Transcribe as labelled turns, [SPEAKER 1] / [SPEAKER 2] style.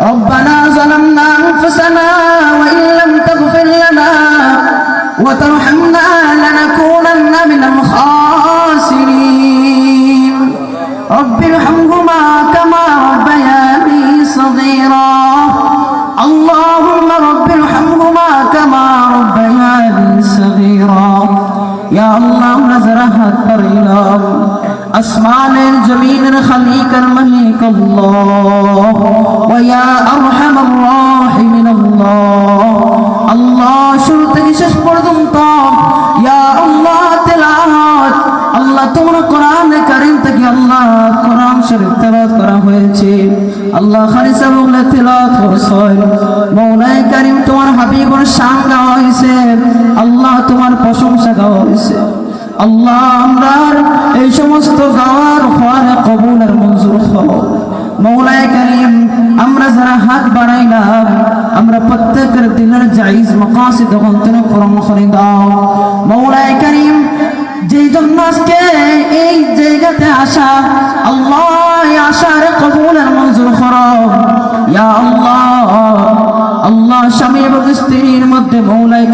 [SPEAKER 1] ربنا ظلمنا أنفسنا وإن لم تغفر لنا وترحمنا لنكونن من الخاسرين. رب ارحمهما كما ربياني صغيرا. اللهم رب ارحمهما كما ربياني صغيرا. يا الله نزرها الطريق أسمان الجميل خليك الملك الله. ويا أرحم الراحمين الله الله শুরু থেকে শেষ পর্যন্ত ইয়া আল্লাহ তেলাওয়াত আল্লাহ তোমার কোরআন কারীম থেকে আল্লাহ কোরআন শরীফ তেলাওয়াত করা হয়েছে আল্লাহ খালিসা বলে তেলাওয়াত করেছেন মৌলাই কারীম তোমার হাবিবুর শান গাওয়া হয়েছে আল্লাহ তোমার প্রশংসা গাওয়া হয়েছে আল্লাহ আমরা এই সমস্ত গাওয়ার ফলে আমরা যারা হাত বাড়াইলাম, আমরা প্রত্যেকের দিনের জাইজ মকাসিদ অন্তরে করে দাও মৌলায় করিম, যেই জন্য আজকে এই জায়গাতে আসা আল্লাহ আসার কবুলের মঞ্জুর করো। ইয়া আল্লাহ আল্লাহ স্বামী এবং স্ত্রীর মধ্যে মৌলায়